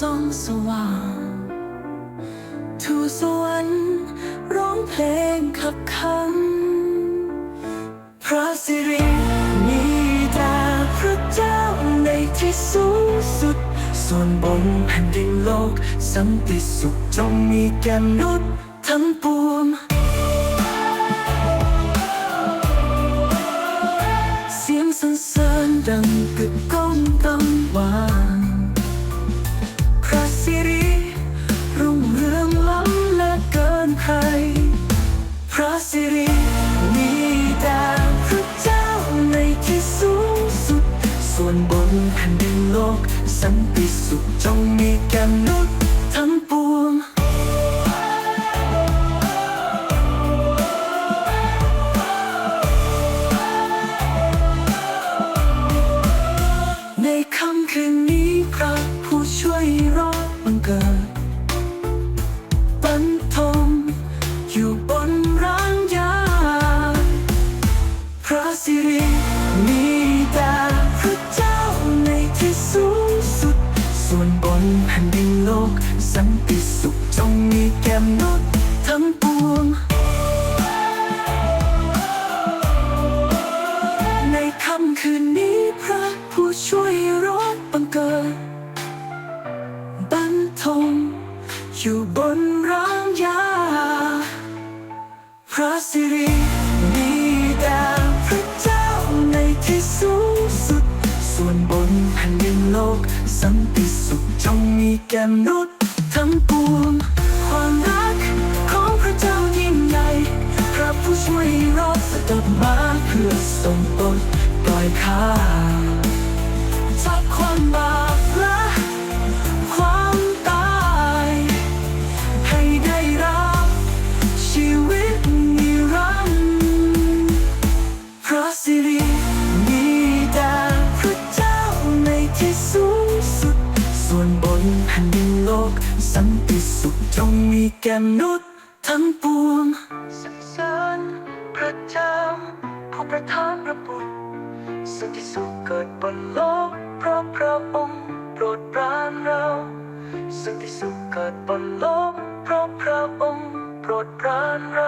ส่องสว่างทูสวรรค์ร้องเพลงขับขันพระสิริมีแต่พระเจ้าในที่สูงสุด ส่วนบนแผ่นดินโลก สันติสุขจงมีแก่มนุษย์ทั้งปวงเสียงสรรเสริญดังกึกก้องกัง สันติสุขจงมีแก่มนุษย์ทั้งปวง ในค่ำคืนนี้พระผู้ช่วยรอดบังเกิดบรรทมอยู่บนร่างยา พระสิริมีแต่พระเจ้าในที่สูงสุด ส่วนบนแผ่นดินโลกสันติสุขจงมีแก่มนุษย์ ทั้งปวง ความรักของพระเจ้ายิ่งใหญ่พระผู้ช่วยรอดเสด็จมาเพื่อส่งตนปล่อยข้าจากความบา โลก สันติสุขจงมีแก่มนุษย์ทั้งปวงสรรเสริญพระเจ้าผู้ประทานพระบุตรสันติสุขเกิดบนโลก เพราะพระองค์โปรดปรานเราสันติสุขเกิดบนโลก เพราะพระองค์โปรดปรานเรา